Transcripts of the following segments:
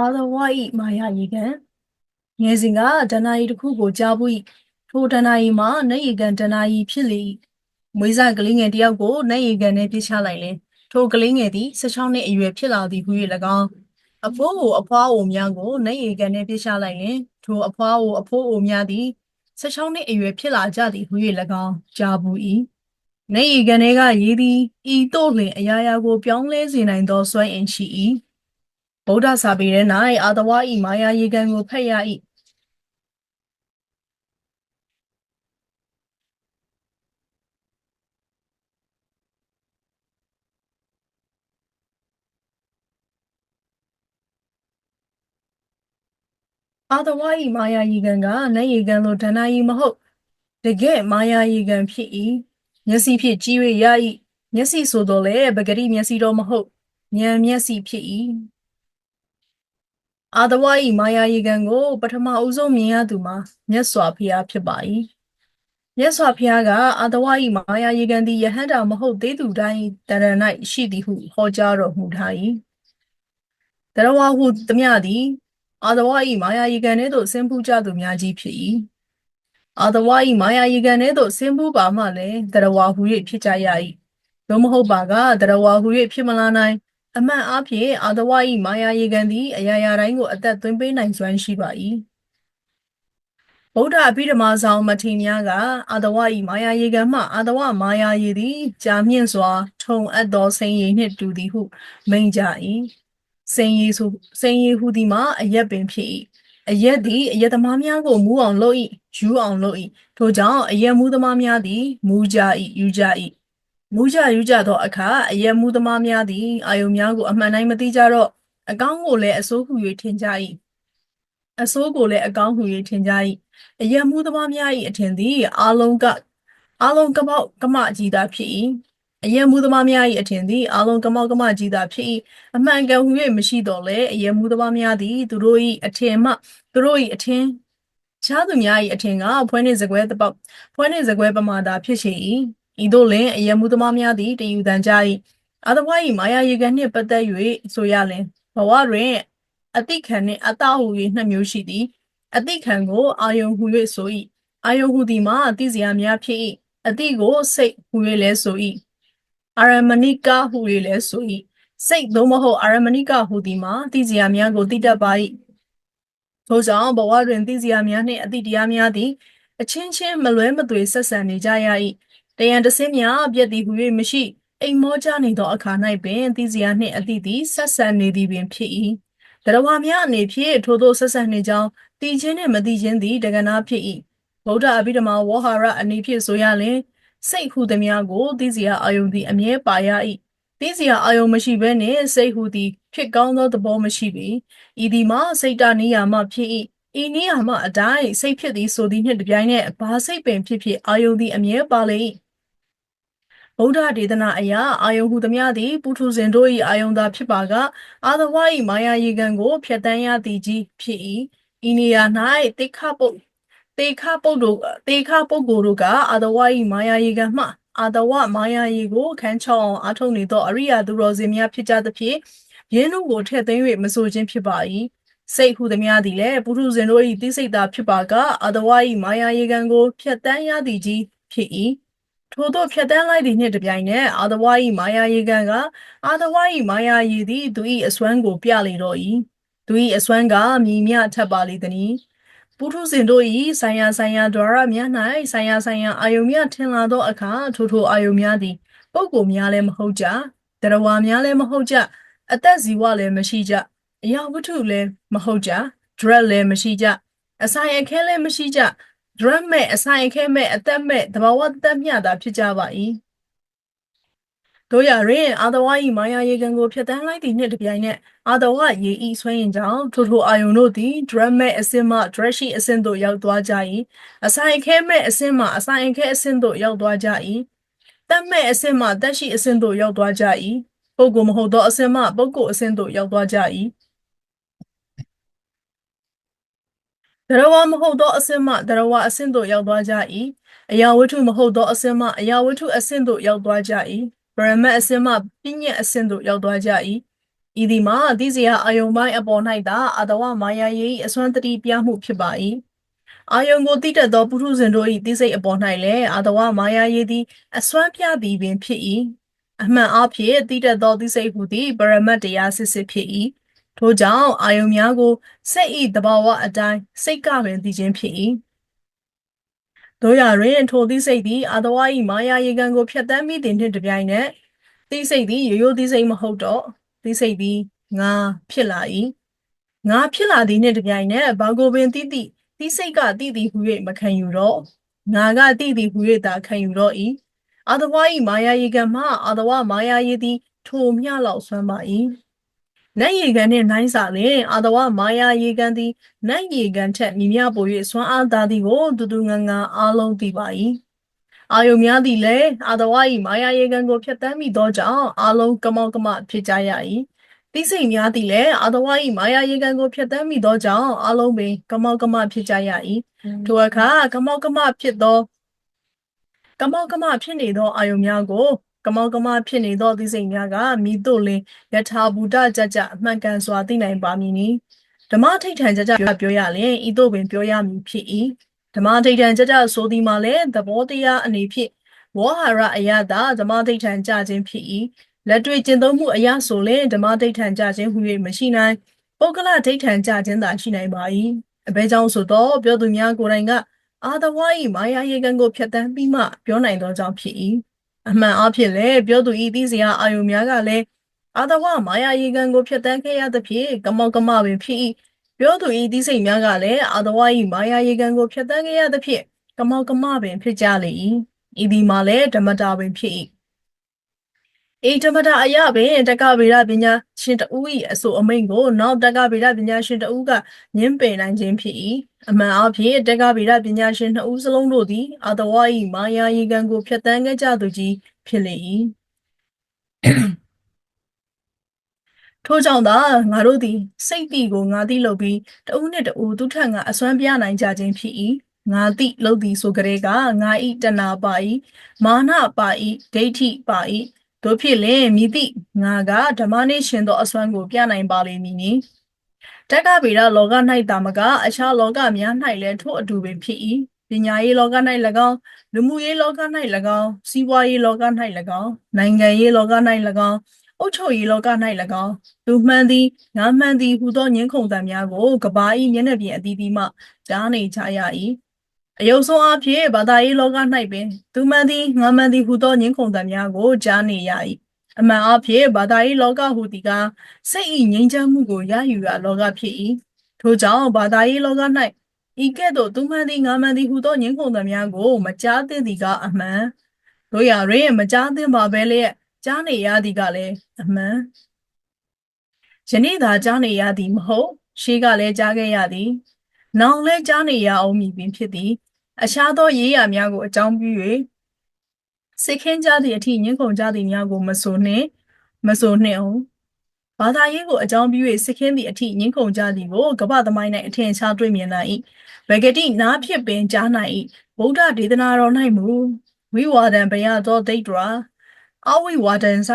အာသဝဤမာယာရေကန်ငယ်စဉ်ကဒဏ္ဍာရီတစ်ခုကိုကြားဘူး၏ထိုဒဏ္ဍာရီမှာနတ်ရေကန်ဒဏ္ဍာရီဖြစ်လေ၏မွေးစားကလေးငယ်တစ်ယောက်ကိုနတ်ရေကန်နဲ့ပြစ်ချလိုက်လင်ထိုကလေးငယ်သည်16နှစ်အရွယ်ဖြစ်လာသည်ဟု၍၎င်းအဖိုးကိုအဖွားအိုများကိုနတ်ရေကန်နဲ့ပြစ်ချလိုက်လင်ထိုအဖွားအိုအဖိုးအိုများသည်16နှစ်အရွယ်ဖြစ်လာကြသည်ဟု၍၎င်းကြားဘူး၏နေရီကန်တွေကရည်သည်ဤတို့လင်အရာရာကိုပြောင်းလဲစေနိုင်သောစွမ်းအင်ရှိ၏ ဗုဒ္ဓစာပေထဲ၌အာတဝဤမာယာရေကန်ကိုဖတ်ရ၏အာတဝဤမာယာရေကန်ကနတ်ရေကန်လိုဒဏ္ဍာရီမဟုတ်တကယ်မာယာရေကန်ဖြစ်၏မျက်စိဖြင့်ကြည့်၍ရ၏မျက်စိဆိုတော့လေပဂရိမျက်စိတော့မဟုတ်ဉာဏ်မျက်စိဖြစ်၏ အာတဝဤမာယာရေကန်ကို ပထမဦးဆုံးမြင်ရသူမှာမြတ်စွာဘုရားဖြစ်ပါ၏မြတ်စွာဘုရားကအာတဝဤမာယာရေကန်သည်ယဟန္တာမဟုတ်သေးသူတိုင်းတရဏ၌ရှိသည်ဟုဟောကြားတော်မူထား၏တရဝဟုသမျှသည်အာတဝဤမာယာရေကန်ထဲသို့ဆင်းပူးကြသူများကြီးဖြစ်၏အာတဝဤမာယာရေကန်ထဲသို့ဆင်းပူးပါမှလည်းတရဝဟု၍ဖြစ်ကြရ၏သို့မဟုတ်ပါကတရဝဟု၍ဖြစ်မလာနိုင် အမှန်အားဖြင့်အာတဝဤမာယာရေကန်သည်အရာရာတိုင်းကိုအသက်သွင်းပေးနိုင်စွမ်းရှိပါ၏ဗုဒ္ဓအဘိဓမ္မာဆောင်မထေရများကအာတဝဤမာယာရေကန်မှအာတဝမာယာရေသည်ကြာမြင့်စွာ ထုံအပ်သောစိန်ရည်နှင့်တူသည်ဟုမိန့်ကြ၏စိန်ရည်ဆိုစိန်ရည်ဟူသည်မှာအရက်ပင်ဖြစ်၏အရက်သည်အရက်သမားများကိုမူးအောင်လုပ်၏ယူအောင်လုပ်၏ထို့ကြောင့်အရက်မူးသမားများသည်မူးကြ၏ယူကြ၏ မူးကြယူကြသောအခါအယက်မူသမားများသည်အာယုံများကိုအမှန်တိုင်းမသိကြတော့အကောင်းကိုလည်းအဆိုးဟု၍ထင်ကြ၏အဆိုးကိုလည်းအကောင်းဟု၍ထင်ကြ၏အယက်မူသမားများ၏အထင်သည်အာလုံးကအာလုံးကမောက်ကမကြီးသာဖြစ်၏အယက်မူသမားများ၏အထင်သည်အာလုံးကမောက်ကမကြီးသာဖြစ်၏အမှန်ကန်ဟု၍မရှိတော့လေအယက်မူသမားများသည်သူတို့၏အထင်မှသူတို့၏အထင်ခြားသူများ၏အထင်ကဖွဲနှင့်စကွဲတပေါက်ဖွဲနှင့်စကွဲပမာသာဖြစ်ရှိ၏ ဤသို့လင်အယမှုသမားများသည်တည်ယူတန်ကြ၏အသဝါ၏မာယာရေကန်နှင့်ပတ်သက်၍ဆိုရလင်ဘဝတွင်အတိခံနှင့်အတဟု၍နှစ်မျိုးရှိသည်အတိခံကိုအာယုံဟု၍ဆို၏အာယုံဟုသည်မှာအတိစရာများဖြစ်၏အတိကိုစိတ်ဟု၍လည်းဆို၏အာရမဏိကဟု၍လည်းဆို၏စိတ်သို့မဟုတ်အာရမဏိကဟုသည်မှာတိစရာများကိုတိတတ်ပါ၏ထို့ကြောင့်ဘဝတွင်တိစရာများနှင့်အတိတရားများသည်အချင်းချင်းမလွဲမသွေဆက်ဆံနေကြရ၏ တယံတစင်းများပြက်သည်ဟု၍မရှိအိမ်မောကြနေသောအခါ၌ပင်သိစရာနှင့်အသည့်သည်ဆက်ဆံနေသည်ပင်ဖြစ်၏တရဝါများအနေဖြင့်ထိုသို့ဆက်ဆံနေကြောင်းတည်ခြင်းနှင့်မတည်ခြင်းသည်တက္ကနာဖြစ်၏ဗုဒ္ဓအဘိဓမ္မာဝဟရအနေဖြင့်ဆိုရလျှင်စိတ်ဟုသည်များကိုသိစရာအာယုန်သည်အမြဲပါရ၏သိစရာအာယုန်မရှိဘဲနှင့်စိတ်ဟုသည်ဖြစ်ကောင်းသောသဘောမရှိပေဤသည်မှာစိတ်တနိယာမဖြစ်၏ဤနည်းအားမှအတိုင်းစိတ်ဖြစ်သည်ဆိုသည်နှင့်တပြိုင်နက်ဘာစိတ်ပင်ဖြစ်ဖြစ်အာယုန်သည်အမြဲပါလေ၏ ဗုဒ္ဓဒေသနာအရာအာယုန်ဟုသမျှသည်ပုထုဇဉ်တို့၏အာယုန်သာဖြစ်ပါကအာသဝ၏မာယာရေကန်ကိုဖျက်တမ်းရသည်ကြီးဖြစ်၏ဤနေရာ၌တိခပုတ်တေခပုတ်တို့တေခပုတ်ကိုတို့ကအာသဝ၏မာယာရေကန်မှအာတဝမာယာရေကိုခန်းချောင်းအောင်အားထုတ်နေသောအရိယာသူတော်စင်များဖြစ်ကြသဖြင့်ယင်းတို့ကိုထည့်သိမ်း၍မဆိုခြင်းဖြစ်ပါ၏စိတ်ဟုသည်များသည်လည်းပုထုဇဉ်တို့၏သိစိတ်သာဖြစ်ပါကအတဝါ၏မာယာရေကန်ကိုဖျက်တမ်းရသည်ကြီးဖြစ်၏ ထို့သောဖြတ်တန်းလိုက်သည့်နှင့်တပြိုင်နက်အာသဝါ၏မာယာရေကန်ကအာသဝါ၏မာယာရေသည်သူ၏အစွမ်းကိုပြလေတော့၏သူ၏အစွမ်းကမြည်မြထပ်ပါလေသည်ပုထုဇဉ်တို့၏ဆိုင်ရာဆိုင်ရာဒွါရများ၌ဆိုင်ရာဆိုင်ရာအာယုံများထင်လာသောအခါထိုထိုအာယုံများသည်ပုဂ္ဂိုလ်များလည်းမဟုတ်ကြတရဝါများလည်းမဟုတ်ကြအသက်ဇီဝလည်းမရှိကြအရာဝတ္ထုလည်းမဟုတ်ကြ drug လည်းမရှိကြအဆိုင်အခဲလည်းမရှိကြ drug မဲ့အဆိုင်အခဲမဲ့အသက်မဲ့တဘာဝသက်မျှတာဖြစ်ကြပါ၏တို့ရရင်အာတဝါဤမာယာရေကန်ကိုဖျက်တမ်းလိုက်သည့်နှင့်တပြိုင်နက်အာတဝါရေဤဆွဲရင်ကြောင့်ထိုထိုအာယုန်တို့သည် drum မဲ့အစင်မှ dress ရှိအစင်သို့ရောက်သွားကြ၏အဆိုင်ခဲမဲ့အစင်မှအဆိုင်ခဲအစင်သို့ရောက်သွားကြ၏တက်မဲ့အစင်မှတက်ရှိအစင်သို့ရောက်သွားကြ၏ပုဂ္ဂိုလ်မဟုတ်သောအစင်မှပုဂ္ဂိုလ်အစင်သို့ရောက်သွားကြ၏ တရဝမဟုတ်သောအစင်မှတရဝအစင်သို့ရောက်သွားကြ၏အရာဝတ္ထုမဟုတ်သောအစင်မှအရာဝတ္ထုအစင်သို့ရောက်သွားကြ၏ပရမတ်အစင်မှပညတ်အစင်သို့ရောက်သွားကြ၏ဤသည်မှာသိစရာအာယုံပိုင်းအပေါ်၌သာအတဝမာယာယေ၏အစွမ်းတတိပြမှုဖြစ်ပါ၏အာယုံကိုတိတက်သောပုထုဇဉ်တို့၏သိစိတ်အပေါ်၌လည်းအတဝမာယာယေသည်အစွမ်းပြသည်ပင်ဖြစ်၏အမှန်အဖြစ်တိတက်သောသိစိတ်ဟူသည်ပရမတ်တရားစစ်စစ်ဖြစ်၏ ထို့ကြောင့်အာယုံများကိုစိတ်၏တဘာဝအတိုင်းစိတ်ကပင်သိခြင်းဖြစ်၏တို့ရတွင်ထိုသိစိတ်သည်အတဝ၏မာယာယေကံကိုဖျက်ဆီးမိသည်နှင့်တပြိုင်နက်သိစိတ်သည်ရိုးရိုးသိစိတ်မဟုတ်တော့သိစိတ်သည်ငါဖြစ်လာ၏ငါဖြစ်လာသည်နှင့်တပြိုင်နက်ဘာကိုပင်တိတိသိစိတ်ကတိတိဟု၍မခံယူတော့ငါကတိတိဟု၍သာခံယူတော့၏အာတဝါ၏မာယာယေကံမှအာတဝမာယာယေသည်ထိုမျှလောက်ဆွမ်းပါ၏ နတ်ယေကံနှင့်နှိုင်းစာလျင်အာတဝမာယာယေကံသည်နတ်ယေကံထက်မြမြပို၍ဆွမ်းအားသာသည်ကိုတူတူငန်းငန်းအားလုံးသိပါ၏အာယုံများသည်လည်းအာတဝါ၏မာယာယေကံကိုဖျက်ဆီးမိသောကြောင့်အာလုံးကမောက်ကမဖြစ်ကြရ၏သိစိတ်များသည်လည်းအာတဝါ၏မာယာယေကံကိုဖျက်ဆီးမိသောကြောင့်အာလုံးပင်ကမောက်ကမဖြစ်ကြရ၏ထိုအခါကမောက်ကမဖြစ်သောကမောက်ကမဖြစ်နေသောအာယုံများကို ကမောက်ကမဖြစ်နေသောသိစိတ်များကမိတို့လင်ယထာဘူတကြကြအမှန်ကန်စွာသိနိုင်ပါမည်နီဓမ္မထိတ်ထန်ကြကြပြောရလျင်ဤသို့ပင်ပြောရမည်ဖြစ်၏ဓမ္မထိတ်ထန်ကြကြဆိုသည်မှာလည်းသဘောတရားအနေဖြင့်ဝေါဟာရအယတာဓမ္မထိတ်ထန်ကြခြင်းဖြစ်၏လက်တွေ့ကျင့်သုံးမှုအရာဆိုလင်ဓမ္မထိတ်ထန်ကြခြင်းဟူ၍မရှိနိုင်ပုဂ္ဂလထိတ်ထန်ကြခြင်းသာရှိနိုင်ပါ၏အဘဲကြောင့်ဆိုတော့ပြောသူများကိုယ်တိုင်ကအာသဝါ၏မာယာယေကံကိုဖျက်ဆီးပြီးမှပြောနိုင်သောကြောင့်ဖြစ်၏ အမှန်အဖြစ်လည်းပြောသူဤသိစရာအာယုံများကလည်းအာသဝမာယာယေကံကိုဖျက်ဆီးခဲ့ရသဖြင့်ကမောကမပင်ဖြစ်၏ပြောသူဤသိစိတ်များကလည်းအာသဝါ၏မာယာယေကံကိုဖျက်ဆီးခဲ့ရသဖြင့်ကမောကမပင်ဖြစ်ကြလေ၏ဤဒီမှာလည်းဓမ္မတာပင်ဖြစ်၏ အေဓမ္မတာအရပင်တက္ကဗေဒပညာရှင်တဦး၏အဆိုအမိန့်ကိုနောက်တက္ကဗေဒပညာရှင်တဦးကညှင်းပယ်နိုင်ခြင်းဖြစ်၏အမှန်အဖြစ်တက္ကဗေဒပညာရှင်နှစ်ဦးစလုံးတို့သည်အာတဝါ၏မာယာယေကံကိုဖျက်ဆီးခဲ့ကြသူကြီးဖြစ်လေ၏ထို့ကြောင့်သာငါတို့သည် စိတ်တိကိုငါတိလုပ်ပြီးတဦးနှင့်တဦးသူထက်ငါအစွမ်းပြနိုင်ကြခြင်းဖြစ်၏ငါတိလုပ်သည်ဆိုကြတဲ့ကငါဤတဏပါ၏မာနပါ၏ဒိဋ္ဌိပါ၏ တို့ဖြစ်လင်မိတိငါကဓမ္မနှင့်ရှင်သောအစွမ်းကိုပြနိုင်ပါလိမ့်မည်နီတက္ကဗေဒလောက၌တာမကအခြားလောကများ၌လည်းထို့အတူပင်ဖြစ်၏ပညာရေးလောက၌၎င်းလူမှုရေးလောက၌၎င်းစီးပွားရေးလောက၌၎င်းနိုင်ငံရေးလောက၌၎င်းအုတ်ချုပ်ရေးလောက၌၎င်းလူမှန်သည်ငါမှန်သည်ဟူသောညှင်းခုန်တံများကိုကဘာဤမျက်နှာပြင်အသီးသီးမှကြားနေကြရ၏ အယုံဆုံးအဖြစ်ဘာသာရေးလောက၌ပင်သူမှန်သည်ငါမှန်သည်ဟူသောညှင်းခုန်တံများကိုကြားနေရ၏အမှန်အဖြစ်ဘာသာရေးလောကဟူသည်ကစိတ်၏ငြိမ်းချမ်းမှုကိုရယူရာလောကဖြစ်၏ထို့ကြောင့်ဘာသာရေးလောက၌ဤကဲ့သို့သူမှန်သည်ငါမှန်သည်ဟူသောညှင်းခုန်သမျှကိုမကြားသင့်သည်ကအမှန်တို့ရတွင်မကြားသင့်ပါပဲလျက်ကြားနေရသည်ကလည်းအမှန်ယနေ့သာကြားနေရသည်မဟုတ်ရှေးကလည်းကြားခဲ့ရသည် နောင်လည်းကြားနေရအောင်မည်ပင်ဖြစ်သည်အခြားသောရေးရာများကိုအကြောင်းပြု၍စိတ်ခင်းကြသည့်အထိညှင်းခုန်ကြသည့်များကိုမဆိုနှင့်မဆိုနှင့်အောင်ဘာသာရေးကိုအကြောင်းပြု၍စိတ်ခင်းသည့်အထိညှင်းခုန်ကြသည်ကိုကပ္ပသမိုင်း၌အထင်ရှားတွေ့မြင်လာ၏ဗဂတိနားဖြစ်ပင်ကြားနိုင်၏ဗုဒ္ဓဒေသနာတော်၌မူဝိဝါဒံဘယသောဒိဋ္ဌရာအဝိဝါဒံစ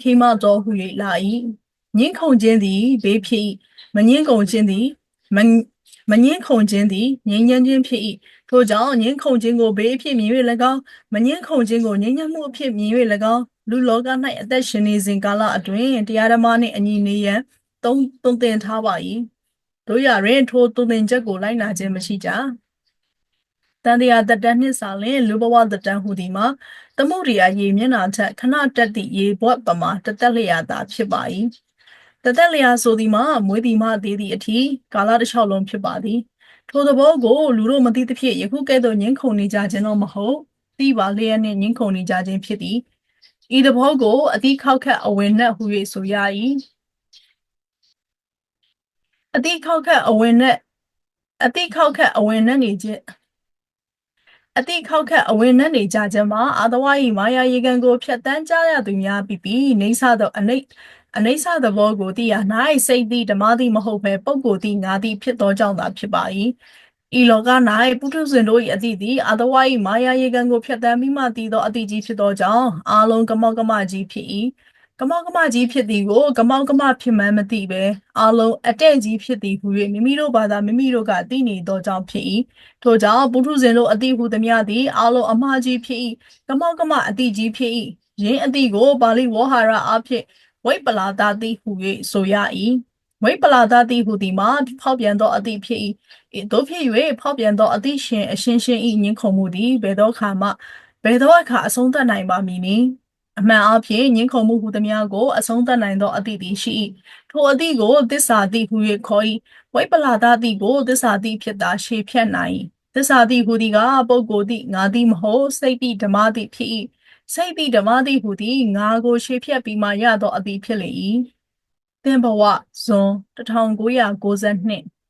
ခေမတော်ဟူ၍လာ၏ညှင်းခုန်ခြင်းသည်ဘေးဖြစ်၏မညှင်းခုန်ခြင်းသည်မ မငင်းခုန်ခြင်းသည်ငြိမ်းချမ်းခြင်းဖြစ်၏ထို့ကြောင့်ငင်းခုန်ခြင်းကိုဘေးအဖြစ်မြင်၍၎င်းမငင်းခုန်ခြင်းကိုငြိမ်းချမ်းမှုအဖြစ်မြင်၍၎င်းလူလောက၌အသက်ရှင်နေစဉ်ကာလအတွင်းတရားဓမ္မနှင့်အညီနေရန်သုံးသုံးသင်ထားပါ၏တို့ရရင်ထိုသုံးသင်ချက်ကိုလိုက်နာခြင်းမရှိကြတန်တရားတတန်းနှင့်စာလင်လူဘဝတတန်းဟူသည်မှာသမုဒိယရေမျက်နာထက်ခဏတက်သည့်ရေဘွက်ပမာတသက်လျာသာဖြစ်ပါ၏ တသက်လျာဆိုသည်မှာမွေးသည်မှသေးသည့်အထိကာလတစ်လျှောက်လုံးဖြစ်ပါသည်ထိုသဘောကိုလူတို့မသိသဖြင့်ယခုကဲ့သို့ငင်းခုန်နေကြခြင်းတော့မဟုတ်သိပါလျက်နှင့်ငင်းခုန်နေကြခြင်းဖြစ်သည်ဤသဘောကိုအတိခောက်ခတ်အဝင်နဲ့ဟူ၍ဆိုရ၏အတိခောက်ခတ်အဝင်နဲ့အတိခောက်ခတ်အဝင်နဲ့နေခြင်းအတိခောက်ခတ်အဝင်နဲ့နေကြခြင်းမှာအာသဝါ၏မာယာရေကန်ကိုဖြတ်တန်းကြရသူများပြီးပြီးနေဆသောအနိတ် အနိစ္စသဘောကိုသိရ၌စိတ်သည်ဓမ္မသည်မဟုတ်ဘဲပုဂ္ဂိုလ်သည်ငါသည်ဖြစ်သောကြောင့်သာဖြစ်ပါ၏ဤလောက၌ပုထုဇဉ်တို့၏အသည့်သည်အတဝါ၏မာယာရေကန်ကိုဖျက်ဆီးမိမှတည်သောအသည့်ကြီးဖြစ်သောကြောင့်အာလုံးကမောကမကြီးဖြစ်၏ကမောက်ကမကြီးဖြစ်သည်ကိုကမောက်ကမဖြစ်မှန်းမသိပဲအလုံးအတဲ့ကြီးဖြစ်သည်ဟု၍မိမိတို့ဘာသာမိမိတို့ကသိနေသောကြောင့်ဖြစ်၏ထို့ကြောင့်ပုထုဇဉ်တို့အတိဟုသည်များသည်အလုံးအမှားကြီးဖြစ်၏ကမောက်ကမအတိကြီးဖြစ်၏ယင်းအတိကိုပါဠိဝေါဟာရအဖြစ် ဝိပ္ပလာတာတိဟု၍ဆိုရ၏ဝိပ္ပလာတာတိဟုသည်မှာဖောက်ပြန်သောအတိဖြစ်၏တို့ဖြစ်၍ဖောက်ပြန်သောအတိရှင်အရှင်ရှင်၏ညင်ခုံမှုသည်ဘယ်သောအခါမှဘယ်သောအခါအဆုံးသတ်နိုင်ပါမည်နည်းအမှန်အဖြစ်ညင်ခုံမှုဟူသည်များကိုအဆုံးသတ်နိုင်သောအတိသည်ရှိ၏ထိုအတိကိုသစ္စာတိဟု၍ခေါ်၏ဝိပ္ပလာတာတိကိုသစ္စာတိဖြစ်တာရှေဖြတ်နိုင်၏သစ္စာတိဟူသည်ကပုဂ္ဂိုလ်တိငါတိမဟုတ်စိတ်တိဓမ္မတိဖြစ်၏ စိတ်တိဓမ္မတိဟူသည်ငါကိုရှေဖြတ်ပြီးမှရသောအတိဖြစ်လေ၏သင်ဘဝဇွန်1992